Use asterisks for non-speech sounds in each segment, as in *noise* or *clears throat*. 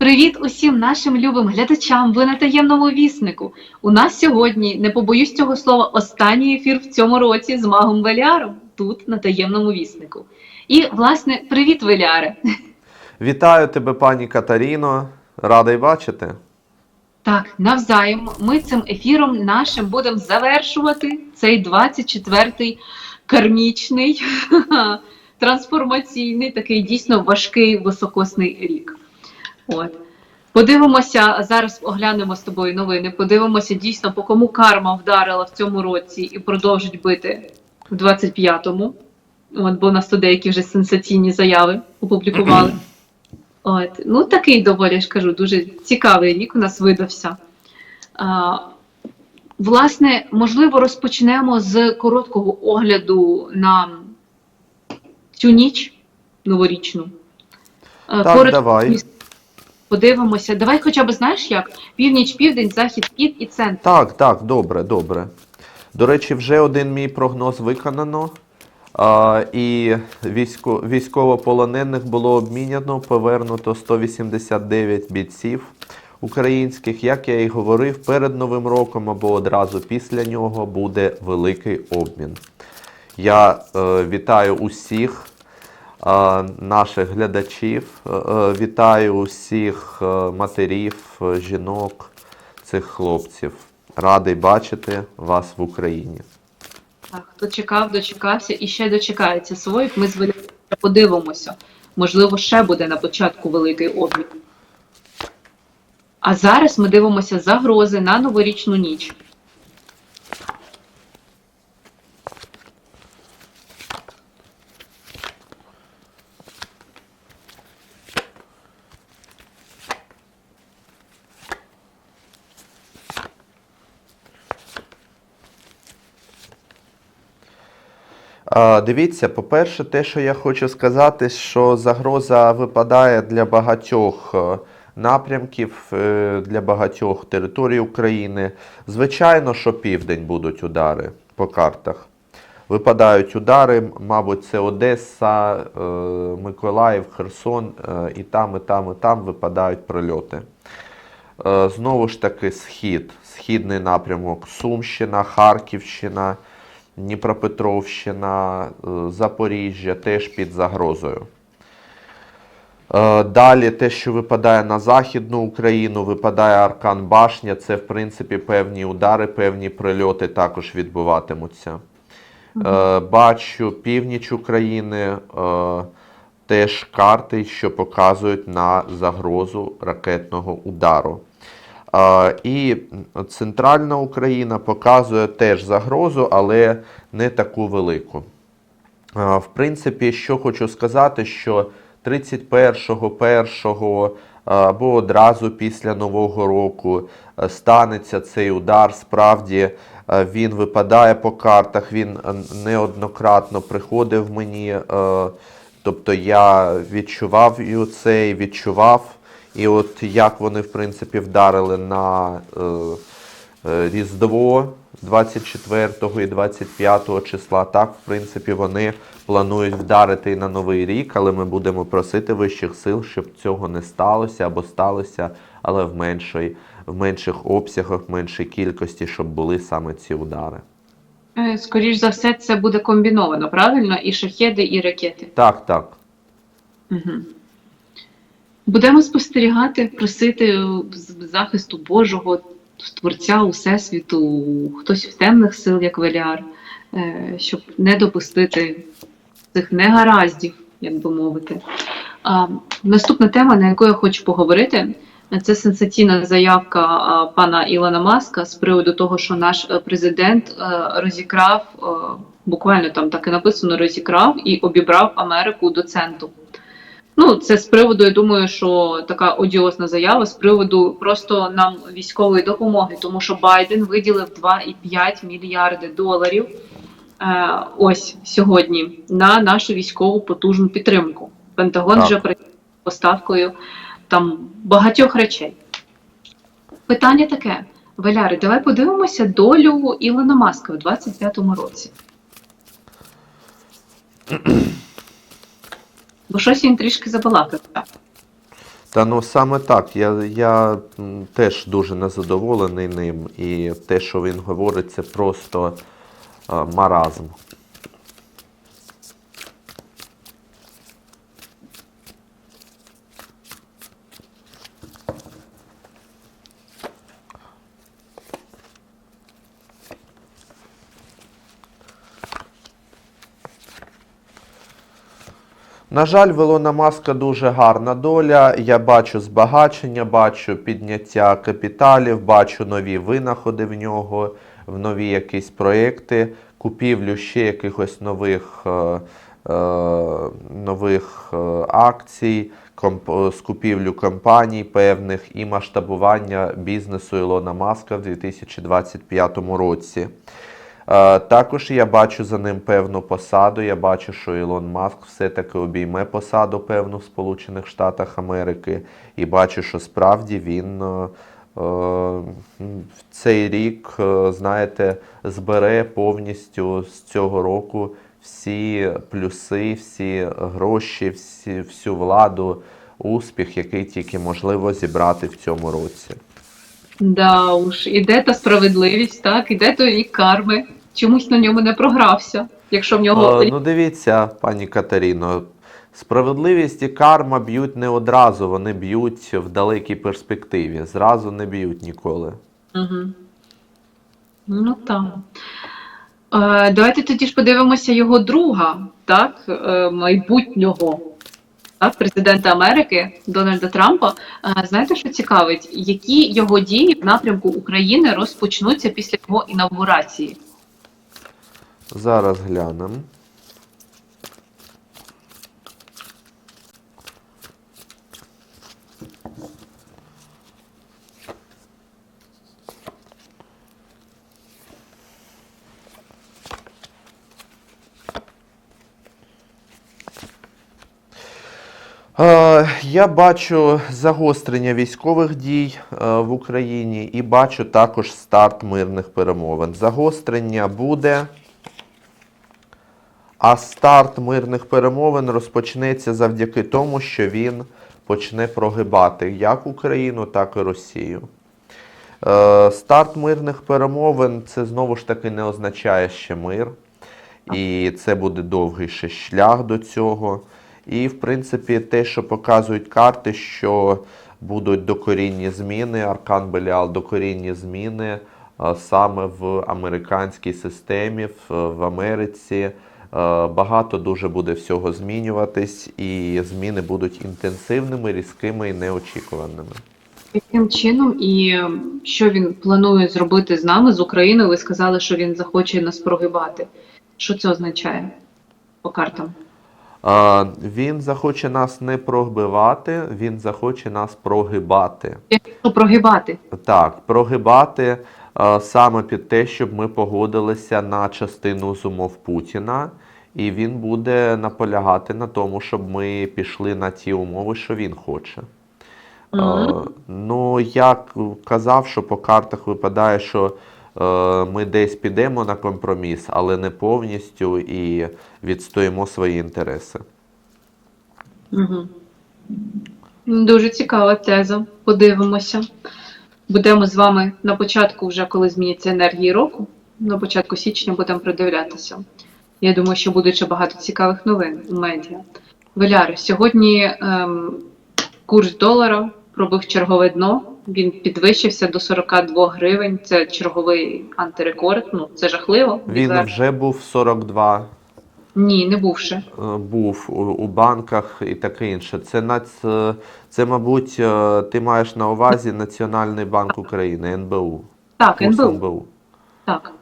Привіт усім нашим любим глядачам. Ви на таємному віснику. У нас сьогодні, не побоюсь цього слова, останній ефір в цьому році з магом Веліаром тут на таємному віснику. І, власне, привіт, Веліаре. Вітаю тебе, пані Катаріно. Радий бачити. Так, навзаєм, ми цим ефіром нашим будемо завершувати цей 24-й кармічний, *laughs* трансформаційний, такий дійсно важкий високосний рік. От. Подивимося, зараз оглянемо з тобою новини. Подивимося дійсно, по кому карма вдарила в цьому році і продовжить бити в 25-му. От, бо у нас тут деякі вже сенсаційні заяви опублікували. От. Ну, такий доволі я ж кажу, дуже цікавий рік у нас видався. А, власне, можливо, розпочнемо з короткого огляду на цю ніч новорічну. Так, поряд давай. Подивимося. Давай хоча б знаєш як? Північ, південь, захід, схід і центр. Так, так, добре, добре. До речі, вже один мій прогноз виконано. А, і військо, військовополонених було обміняно, повернуто 189 бійців українських. Як я і говорив, перед Новим роком або одразу після нього буде великий обмін. Я е, вітаю усіх наших глядачів, е, е, вітаю усіх е, матерів, е, жінок, цих хлопців. Радий бачити вас в Україні. Так, хто чекав, дочекався і ще дочекається своїх. Ми з подивимося. Можливо, ще буде на початку великий обмін. А зараз ми дивимося загрози на новорічну ніч. Дивіться, по-перше, те, що я хочу сказати, що загроза випадає для багатьох е, напрямків, е, для багатьох територій України. Звичайно, що південь будуть удари по картах. Випадають удари, мабуть, це Одеса, е, Миколаїв, Херсон, і там, і там, і там випадають прильоти. Знову ж таки, схід, східний напрямок, Сумщина, Харківщина, Дніпропетровщина, е, Запоріжжя теж під загрозою. Е, Далі те, що випадає на Західну Україну, випадає Аркан Башня, це в принципі певні удари, певні прильоти також відбуватимуться. Е, Бачу північ України, теж карти, що показують на загрозу ракетного удару. І центральна Україна показує теж загрозу, але не таку велику. В принципі, що хочу сказати, що 31-го, 1-го або одразу після Нового року станеться цей удар. Справді він випадає по картах, він неоднократно приходив мені. Тобто я відчував і відчував. І от як вони, в принципі, вдарили на е, е, Різдво 24 і 25 числа. Так, в принципі, вони планують вдарити і на Новий рік, але ми будемо просити вищих сил, щоб цього не сталося або сталося, але в, меншій, в менших обсягах, в меншій кількості, щоб були саме ці удари. Е, Скоріш за все, це буде комбіновано, правильно? І шахеди, і ракети. Так, так. Угу. Будемо спостерігати, просити захисту Божого, Творця Усесвіту, хтось в темних сил, як Веліар, е, щоб не допустити цих негараздів, як би мовити. А, наступна тема, на яку я хочу поговорити, це сенсаційна заявка пана Ілона Маска з приводу того, що наш е, президент е, розікрав, буквально там так і написано, розікрав і обібрав Америку до центру. Ну, це з приводу, я думаю, що така одіозна заява з приводу просто нам військової допомоги, тому що Байден виділив 2,5 мільярди доларів е, ось сьогодні на нашу військову потужну підтримку. Пентагон Так. вже працює поставкою там багатьох речей. Питання таке: Валяри, давай подивимося долю Ілона Маска в 25-му році. *clears throat* Бо щось він трішки забалакав. Та ну саме так. Я, я теж дуже незадоволений ним. І те, що він говорить, це просто маразм. На жаль, в Ілона Маска дуже гарна доля. Я бачу збагачення, бачу підняття капіталів, бачу нові винаходи в нього, в нові якісь проекти, купівлю ще якихось нових, е, е, нових е, акцій, комп- з купівлю компаній певних і масштабування бізнесу Ілона Маска в 2025 році. Також я бачу за ним певну посаду. Я бачу, що Ілон Маск все-таки обійме посаду певну в Сполучених Штатах Америки. І бачу, що справді він е, е, в цей рік, е, знаєте, збере повністю з цього року всі плюси, всі гроші, всі, всю владу, успіх, який тільки можливо зібрати в цьому році. Да уж, іде та справедливість, так, іде той рік карми. Чомусь на ньому не програвся. Якщо в нього Е, Ну, дивіться, пані Катерино, справедливість і карма б'ють не одразу, вони б'ють в далекій перспективі. Зразу не б'ють ніколи. Угу. Ну так. Е, давайте тоді ж подивимося його друга, так, е, майбутнього так, президента Америки Дональда Трампа. Е, знаєте, що цікавить? Які його дії в напрямку України розпочнуться після його інавгурації? Зараз глянемо. Е, Я бачу загострення військових дій е, в Україні і бачу також старт мирних перемовин. Загострення буде. А старт мирних перемовин розпочнеться завдяки тому, що він почне прогибати як Україну, так і Росію. Е, Старт мирних перемовин це знову ж таки не означає ще мир. І це буде довгий ще шлях до цього. І, в принципі, те, що показують карти, що будуть докорінні зміни, Аркан Беліал докорінні зміни е, саме в американській системі, в, в Америці. Е, Багато дуже буде всього змінюватись, і зміни будуть інтенсивними, різкими і неочікуваними. Яким чином і що він планує зробити з нами, з Україною? Ви сказали, що він захоче нас прогибати. Що це означає по картам? Е, Він захоче нас не прогибати, він захоче нас прогибати. Що прогибати? Так, прогибати саме під те, щоб ми погодилися на частину з умов Путіна, і він буде наполягати на тому, щоб ми пішли на ті умови, що він хоче. Е, Мгм. ну, я казав, що по картах випадає, що е, ми десь підемо на компроміс, але не повністю і відстоїмо свої інтереси. Угу. Дуже цікава теза. Подивимося. Будемо з вами на початку, вже коли зміняться енергії року, на початку січня будемо придивлятися. Я думаю, що буде ще багато цікавих новин у медіа. Валяри, сьогодні ем, курс долара пробив чергове дно. Він підвищився до 42 гривень. Це черговий антирекорд. Ну це жахливо. Він вже був 42 Ні, не бувши. е, був у, у банках і таке інше. Це, нац, е, це, мабуть, е, ти маєш на увазі Національний банк України, НБУ. Так, Курс НБУ. НБУ. Так.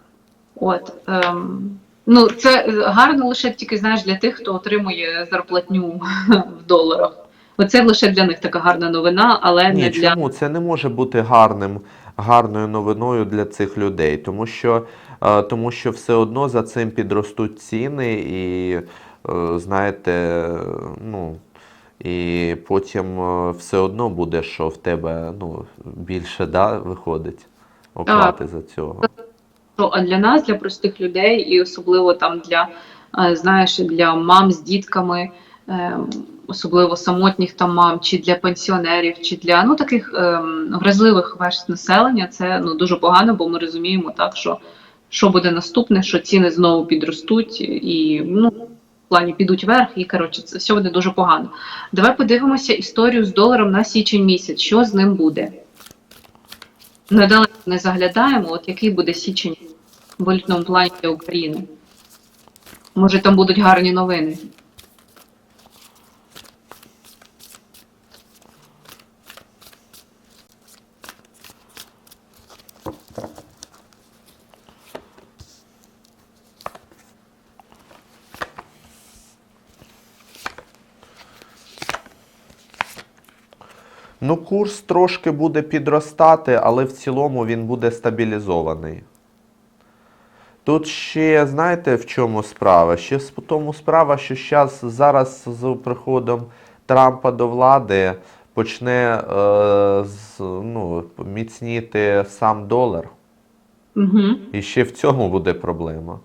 От. Ем, ну, це гарно лише тільки знаєш для тих, хто отримує зарплатню в доларах. Оце лише для них така гарна новина, але не Ні, для чому? Це не може бути гарним, гарною новиною для цих людей, тому що, е, тому що все одно за цим підростуть ціни і, е, знаєте, ну, і потім е, все одно буде, що в тебе ну, більше да, виходить оплати за цього. а для нас, для простих людей, і особливо там для знаєш, для мам з дітками. Особливо самотніх там мам, чи для пенсіонерів, чи для ну таких е, вразливих верств населення, це ну дуже погано, бо ми розуміємо так, що що буде наступне, що ціни знову підростуть і ну. В плані підуть вверх, і коротше, це все буде дуже погано. Давай подивимося історію з доларом на січень місяць. Що з ним буде? Недалеко не заглядаємо, от який буде січень в валютному плані для України. Може, там будуть гарні новини. Курс трошки буде підростати, але в цілому він буде стабілізований. Тут ще, знаєте, в чому справа? Ще в тому справа, що щас, зараз з приходом Трампа до влади почне е, з, ну, міцніти сам долар. Угу. І ще в цьому буде проблема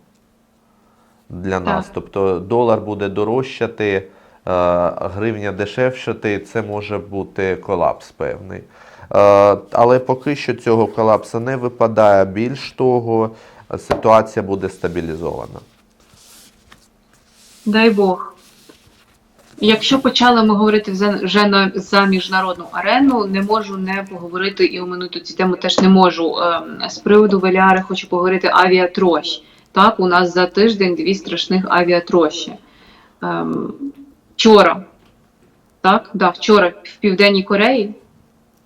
для нас. Тобто долар буде дорожчати, гривня дешевшати, це може бути колапс певний. Е, Але поки що цього колапсу не випадає. Більш того, ситуація буде стабілізована. Дай Бог. Якщо почали ми говорити вже- на за міжнародну арену, не можу не поговорити і оминути цю тему теж не можу. Ем, З приводу Веляри хочу поговорити авіатрощ. Так, у нас за тиждень дві страшних авіатрощі. Вчора, так, да, вчора в Південній Кореї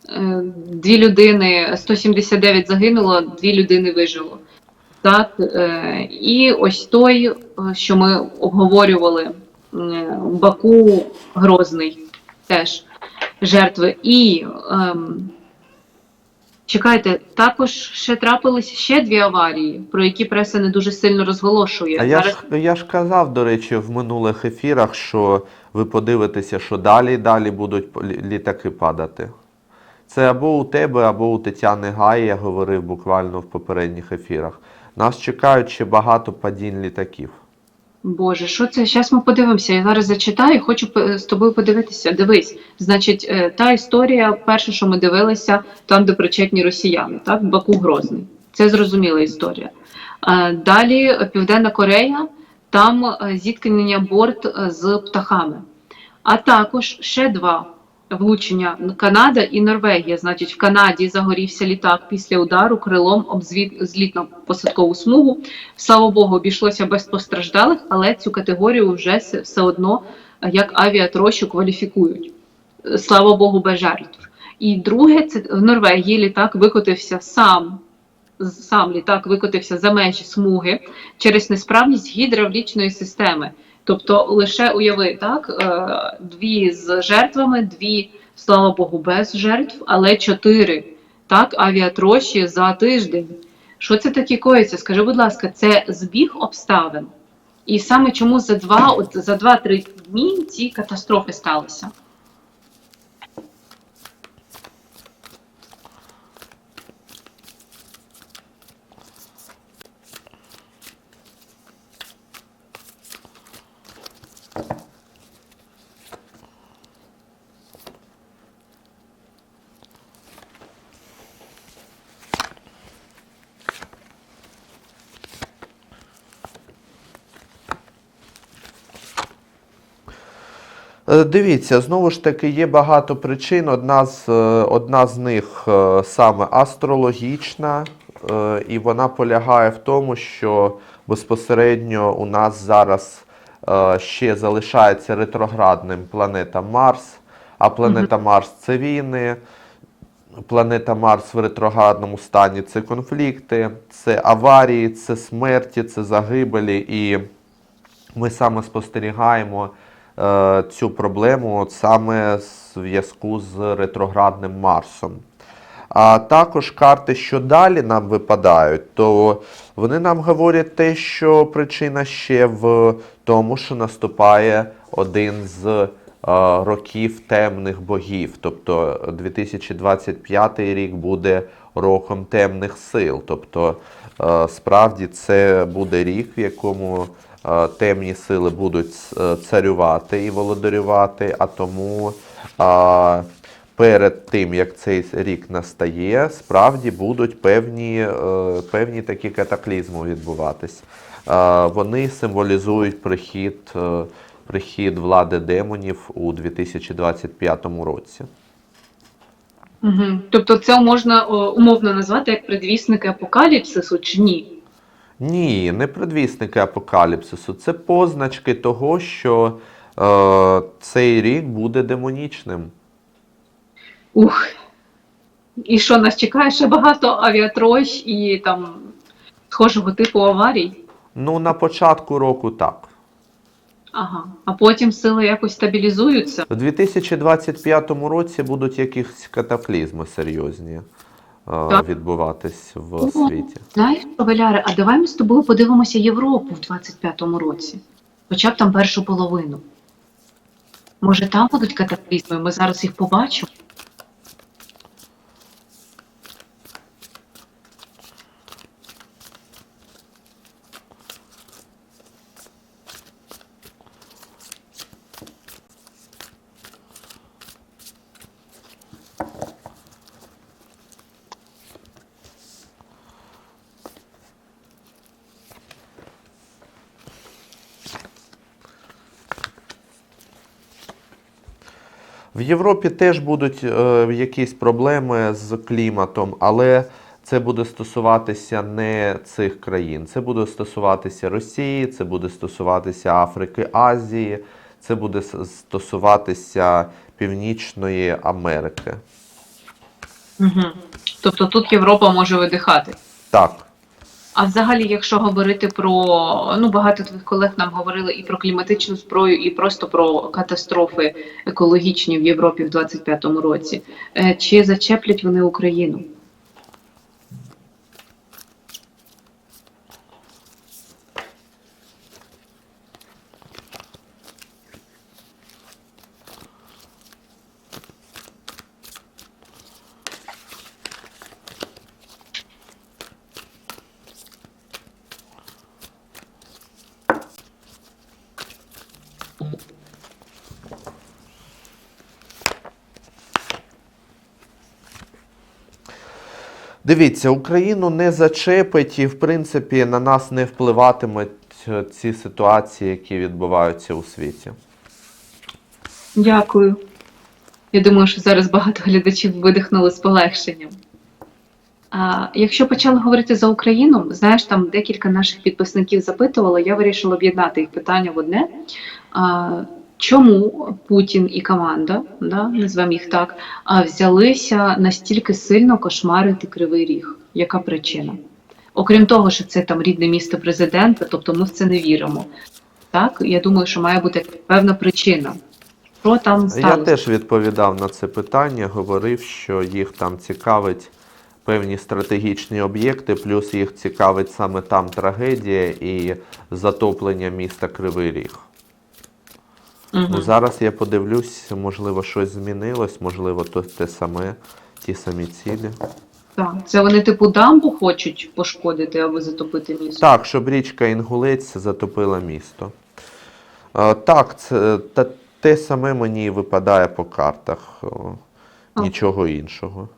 е, дві людини, 179 загинуло, дві людини вижило. Так, е, і ось той, е, що ми обговорювали, Баку Грозний теж жертви. І ем, чекайте, також ще трапилися ще дві аварії, про які преса не дуже сильно розголошує. А я Зараз ж, я ж казав, до речі, в минулих ефірах, що ви подивитеся, що далі і далі будуть літаки падати. Це або у тебе, або у Тетяни Гай, я говорив буквально в попередніх ефірах. Нас чекають ще багато падінь літаків. Боже, що це? Зараз ми подивимося. Я зараз зачитаю, хочу з тобою подивитися. Дивись, значить, е, та історія, перше, що ми дивилися, там, де причетні росіяни, так, Баку Грозний. Це зрозуміла історія. Е, Далі е, Південна Корея, там зіткнення борт з птахами. А також ще два влучення Канада і Норвегія. Значить, в Канаді загорівся літак після удару крилом об злітно-посадкову смугу. Слава Богу, обійшлося без постраждалих, але цю категорію вже все одно е, як авіатрощу кваліфікують. Е, Слава Богу, без жертв. І друге, це в Норвегії літак викотився сам. Сам літак викотився за межі смуги через несправність гідравлічної системи. Тобто, лише уяви, так, е, дві з жертвами, дві, слава Богу, без жертв, але чотири так, авіатрощі за тиждень. Що це таке коїться? Скажи, будь ласка, це збіг обставин? І саме чому за два, от за два-три дні ці катастрофи сталися? Дивіться, знову ж таки, є багато причин. Одна з, е, одна з них е, саме астрологічна, е, і вона полягає в тому, що безпосередньо у нас зараз е, ще залишається ретроградним планета Марс, а планета Марс це війни. Планета Марс в ретроградному стані це конфлікти, це аварії, це смерті, це загибелі. І ми саме спостерігаємо е, цю проблему от саме в зв'язку з ретроградним Марсом. А також карти, що далі нам випадають, то вони нам говорять те, що причина ще в тому, що наступає один з е, років темних богів. Тобто 2025 рік буде роком темних сил. Тобто, е, справді це буде рік, в якому е, темні сили будуть е, царювати і володарювати, а тому е, перед тим, як цей рік настає, справді будуть певні, е, певні такі катаклізми відбуватись. Е, Вони символізують прихід, е, прихід влади демонів у 2025 році. Угу. Тобто це можна умовно назвати як предвісники апокаліпсису чи ні? Ні, не предвісники апокаліпсису. Це позначки того, що е, цей рік буде демонічним. Ух. І що нас чекає ще багато авіатрощ і там схожого типу аварій? Ну, на початку року так. Ага. А потім сили якось стабілізуються. У 2025 році будуть якісь катаклізми серйозні Так. відбуватись в Ого. світі. Знаєш, Валяре, а давай ми з тобою подивимося Європу в 25-му році. Хоча б там першу половину. Може, там будуть катаклізми, ми зараз їх побачимо. В Європі теж будуть е, якісь проблеми з кліматом, але це буде стосуватися не цих країн. Це буде стосуватися Росії, це буде стосуватися Африки, Азії, це буде стосуватися Північної Америки. Угу. Тобто тут Європа може видихати. Так. А взагалі, якщо говорити про ну багато твоїх колег нам говорили і про кліматичну зброю, і просто про катастрофи екологічні в Європі в 25-му році, Е, чи зачеплять вони Україну? Дивіться, Україну не зачепить і, в принципі, на нас не впливатимуть е, ці ситуації, які відбуваються у світі. Дякую. Я думаю, що зараз багато глядачів видихнули з полегшенням. А, якщо почали говорити за Україну, знаєш, там декілька наших підписників запитували, я вирішила об'єднати їх питання в одне. А, чому Путін і команда, да, назвемо їх так, взялися настільки сильно кошмарити Кривий Ріг? Яка причина? Окрім того, що це там рідне місто президента, тобто ми в це не віримо. Так, я думаю, що має бути певна причина. Що там сталося? Я теж відповідав на це питання, говорив, що їх там цікавить певні стратегічні об'єкти, плюс їх цікавить саме там трагедія і затоплення міста Кривий Ріг. Ну, зараз я подивлюсь, можливо, щось змінилось, можливо, то те саме, ті самі цілі. Так, це вони типу дамбу хочуть пошкодити або затопити місто. Так, щоб річка Інгулець затопила місто. Е, Так, це та, те саме мені випадає по картах, А. нічого іншого.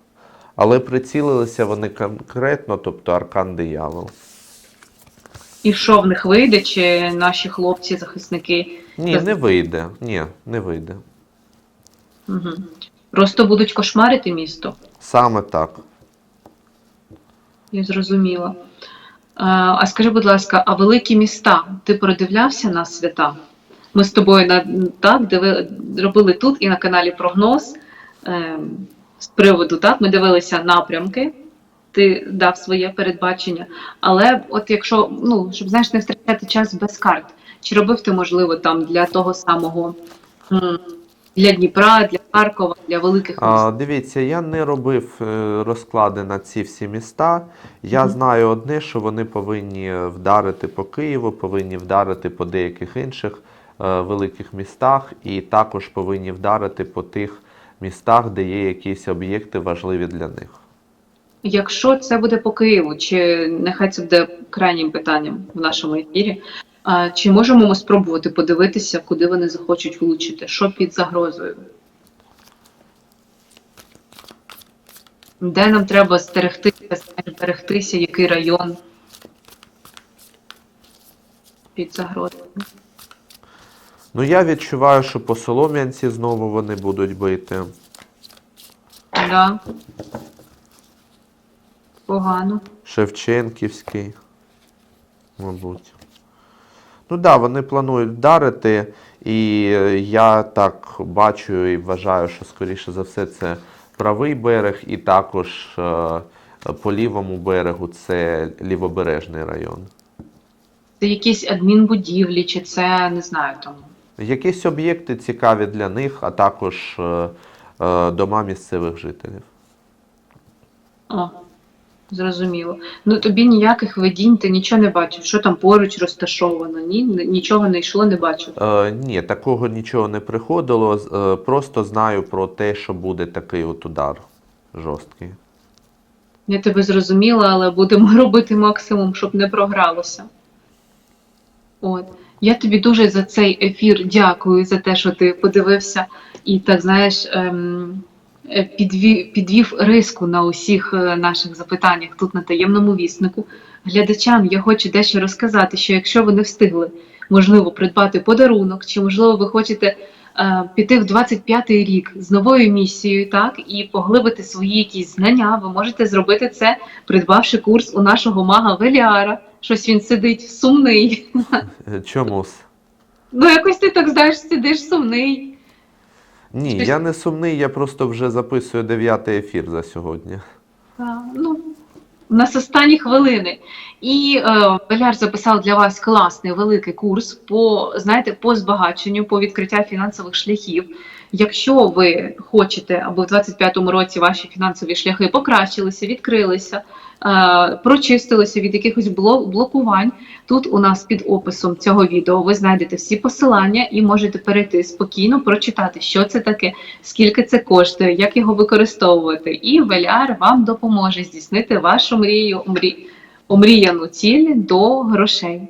Але прицілилися вони конкретно, тобто аркан диявол. І що в них вийде, чи наші хлопці-захисники Ні, не вийде. Ні, не вийде. угу. просто будуть кошмарити місто? Саме так. Я зрозуміла. А, скажи, будь ласка, а великі міста? Ти продивлявся на свята? Ми з тобою на так диви, робили тут і на каналі прогноз е, з приводу так. Ми дивилися напрямки. Ти дав своє передбачення. Але от якщо ну щоб знаєш, не втрачати час без карт, чи робив ти можливо там для того самого для Дніпра, для Харкова, для великих міст? А, дивіться, я не робив е, розклади на ці всі міста. Я Мгм. знаю одне, що вони повинні вдарити по Києву, повинні вдарити по деяких інших е, великих містах, і також повинні вдарити по тих містах, де є якісь об'єкти важливі для них. Якщо це буде по Києву, чи нехай це буде крайнім питанням в нашому ефірі, А, чи можемо ми спробувати подивитися, куди вони захочуть влучити? Що під загрозою? Де нам треба стерегтися, берегтися, який район під загрозою? Ну, я відчуваю, що по Солом'янці знову вони будуть бити. Да. Погано. Шевченківський, мабуть. Ну так, да, вони планують вдарити, і я так бачу і вважаю, що скоріше за все це правий берег, і також е, по лівому берегу це лівобережний район. Це якісь адмінбудівлі, чи це не знаю там. Якісь об'єкти цікаві для них, а також е, е, дома місцевих жителів. О, зрозуміло. Ну тобі ніяких видінь, ти нічого не бачив. Що там поруч розташовано? Ні, нічого не йшло, не бачив. Е, ні, такого нічого не приходило. Е, просто знаю про те, що буде такий от удар жорсткий. Я тебе зрозуміла, але будемо *laughs* робити максимум, щоб не програлося. От. Я тобі дуже за цей ефір дякую за те, що ти подивився і так знаєш, ем, підвів, підвів риску на усіх е, наших запитаннях тут на таємному віснику. Глядачам я хочу дещо розказати, що якщо ви не встигли, можливо, придбати подарунок, чи можливо ви хочете е, піти в 25-й рік з новою місією, так і поглибити свої якісь знання, ви можете зробити це, придбавши курс у нашого мага Веліара. Щось він сидить сумний. Е, Чомусь. Ну, якось ти так знаєш, сидиш сумний. Ні, я не сумний, я просто вже записую дев'ятий ефір за сьогодні. А, ну, у нас останні хвилини. І е, Беляр записав для вас класний великий курс по, знаєте, по збагаченню, по відкриття фінансових шляхів. Якщо ви хочете, аби в 25-му році ваші фінансові шляхи покращилися, відкрилися, е, прочистилися від якихось блокувань, тут у нас під описом цього відео ви знайдете всі посилання і можете перейти спокійно, прочитати, що це таке, скільки це коштує, як його використовувати. І Веляр вам допоможе здійснити вашу мрію, мрі... омріяну ціль до грошей.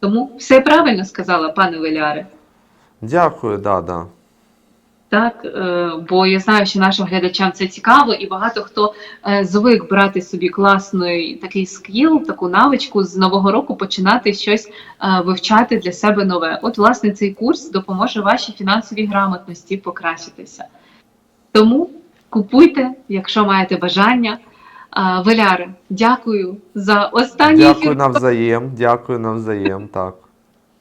Тому все правильно сказала, пане Веляре. Дякую, да, да. Так, е, бо я знаю, що нашим глядачам це цікаво, і багато хто е, звик брати собі класний такий скіл, таку навичку з нового року починати щось е, вивчати для себе нове. От, власне, цей курс допоможе вашій фінансовій грамотності покращитися. Тому купуйте, якщо маєте бажання. Веляре, дякую за останній Дякую ефір. навзаєм, дякую навзаєм, так.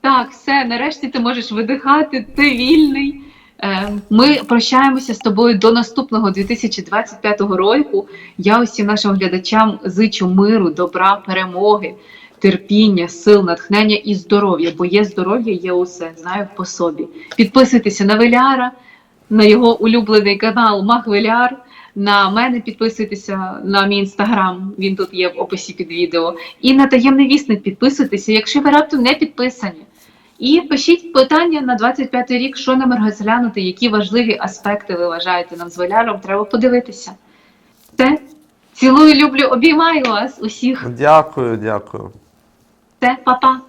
Так, все, нарешті ти можеш видихати, ти вільний. Е, Ми прощаємося з тобою до наступного 2025 року. Я усім нашим глядачам зичу миру, добра, перемоги, терпіння, сил, натхнення і здоров'я, бо є здоров'я, є усе. Знаю по собі. Підписуйтеся на Веляра, на його улюблений канал Мах Веляр. На мене підписуйтеся на мій інстаграм, він тут є в описі під відео. І на таємний вісник підписуйтеся, якщо ви раптом не підписані. І пишіть питання на 25 рік, що нам розглянути, які важливі аспекти ви вважаєте нам з Валяром, треба подивитися. Все. Цілую, люблю, обіймаю вас усіх. Дякую, дякую. Все, па-па.